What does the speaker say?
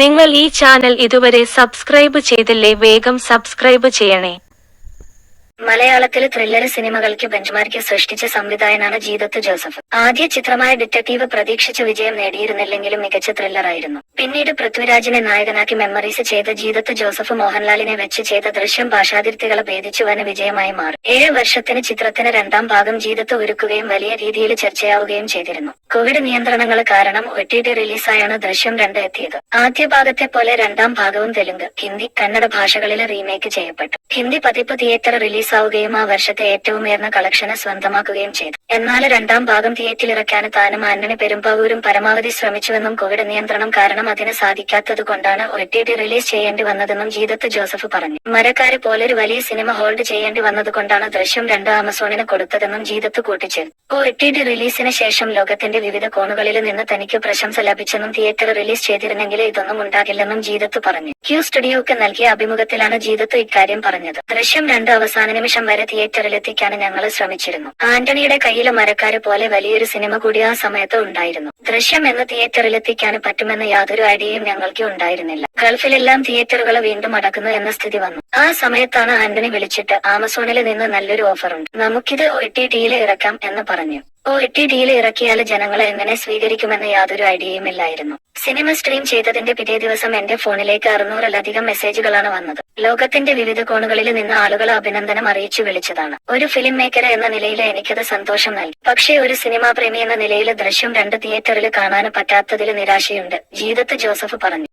നിങ്ങൾ ഈ ചാനൽ ഇതുവരെ സബ്സ്ക്രൈബ് ചെയ്തില്ലേ വേഗം സബ്സ്ക്രൈബ് ചെയ്യണേ. മലയാളത്തിലെ ത്രില്ലർ സിനിമകൾക്ക് ബെഞ്ച്മാർക്ക് സൃഷ്ടിച്ച സംവിധായകനാണ് ജീതത്ത് ജോസഫ്. ആദ്യ ചിത്രമായ ഡിറ്റക്ടീവ് പ്രതീക്ഷിച്ച വിജയം നേടിയിരുന്നില്ലെങ്കിലും മികച്ച ത്രില്ലറായിരുന്നു പിന്നീട് പൃഥ്വിരാജിനെ നായകനാക്കി മെമ്മറീസ് ചെയ്ത ജീതത്ത് ജോസഫ് മോഹൻലാലിനെ വെച്ച് ചെയ്ത ദൃശ്യം ഭാഷാതിർത്തികളെ ഭേദിച്ചു വന വിജയമായി മാറി. ഏഴ് വർഷത്തിന് ചിത്രത്തിന് രണ്ടാം ഭാഗം ജീതത്ത് ഒരുക്കുകയും വലിയ രീതിയിൽ ചർച്ചയാവുകയും ചെയ്തിരുന്നു. കോവിഡ് നിയന്ത്രണങ്ങൾ കാരണം ഒ ടി ടി റിലീസായാണ് ദൃശ്യം രണ്ട് എത്തിയത് ആദ്യ ഭാഗത്തെ പോലെ രണ്ടാം ഭാഗവും തെലുങ്ക് ഹിന്ദി കന്നഡ ഭാഷകളിൽ റീമേക്ക് ചെയ്യപ്പെട്ടു. ഹിന്ദി പതിപ്പ് തിയേറ്റർ റിലീസാവുകയും ആ വർഷത്തെ ഏറ്റവും ഉയർന്ന കളക്ഷന് സ്വന്തമാക്കുകയും ചെയ്തു. എന്നാൽ രണ്ടാം ഭാഗം തിയേറ്ററിലിറക്കാൻ താനും ആന്റണി പെരുമ്പാവൂരും പരമാവധി ശ്രമിച്ചുവെന്നും കോവിഡ് നിയന്ത്രണം കാരണം അതിന് സാധിക്കാത്തത് കൊണ്ടാണ് ഒ ടി ടി റിലീസ് ചെയ്യേണ്ടി വന്നതെന്നും ജീതത്ത് ജോസഫ് പറഞ്ഞു. മരക്കാരെ പോലൊരു വലിയ സിനിമ ഹോൾഡ് ചെയ്യേണ്ടി വന്നതുകൊണ്ടാണ് ദൃശ്യം രണ്ട് ആമസോണിന് കൊടുത്തതെന്നും ജീതത്ത് കൂട്ടിച്ചേർത്തു. ഒ ടി ടി റിലീസിന് ശേഷം ലോകത്തിന്റെ വിവിധ കോണുകളിൽ നിന്ന് തനിക്ക് പ്രശംസ ലഭിച്ചെന്നും തിയേറ്റർ റിലീസ് ചെയ്തിരുന്നെങ്കിൽ ഇതൊന്നും ഉണ്ടാകില്ലെന്നും ജീതത്ത് പറഞ്ഞു. ക്യൂ സ്റ്റുഡിയോക്ക് നൽകിയ അഭിമുഖത്തിലാണ് ജീതത്ത് ഇക്കാര്യം പറഞ്ഞത്. ദൃശ്യം രണ്ട് അവസാന നിമിഷം വരെ തിയേറ്ററിലെത്തിക്കാൻ ഞങ്ങൾ ശ്രമിച്ചിരുന്നു. ആന്റണിയുടെ കയ്യിലെ മരക്കാര് പോലെ വലിയൊരു സിനിമ കൂടി ആ സമയത്ത് ഉണ്ടായിരുന്നു. ദൃശ്യം എന്ന് തിയേറ്ററിലെത്തിക്കാൻ പറ്റുമെന്ന യാതൊരു ഐഡിയയും ഞങ്ങൾക്ക് ഉണ്ടായിരുന്നില്ല. ഗൾഫിലെല്ലാം തിയേറ്ററുകൾ വീണ്ടും അടക്കുന്നു എന്ന സ്ഥിതി വന്നു. ആ സമയത്താണ് ആന്റണി വിളിച്ചിട്ട് ആമസോണിൽ നിന്ന് നല്ലൊരു ഓഫറുണ്ട്. നമുക്കിത് ഒ ടി ടിയിൽ ഇറക്കാം എന്ന് പറഞ്ഞു. ഒ ടി ഡിയിൽ ഇറക്കിയാൽ ജനങ്ങളെ എങ്ങനെ സ്വീകരിക്കുമെന്ന് യാതൊരു ഐഡിയയും ഇല്ലായിരുന്നു. സിനിമ സ്ട്രീം ചെയ്തതിന്റെ പിറ്റേ ദിവസം എന്റെ ഫോണിലേക്ക് അറുന്നൂറിലധികം മെസ്സേജുകളാണ് വന്നത്. ലോകത്തിന്റെ വിവിധ കോണുകളിൽ നിന്ന് ആളുകൾ അഭിനന്ദനം അറിയിച്ചു വിളിച്ചതാണ്. ഒരു ഫിലിം മേക്കർ എന്ന നിലയിൽ എനിക്കത് സന്തോഷം നൽകി. പക്ഷേ ഒരു സിനിമാ പ്രേമി എന്ന നിലയിൽ ദൃശ്യം രണ്ട് തിയേറ്ററിൽ കാണാൻ പറ്റാത്തതിൽ നിരാശയുണ്ട് ജീതത്ത് ജോസഫ് പറഞ്ഞു.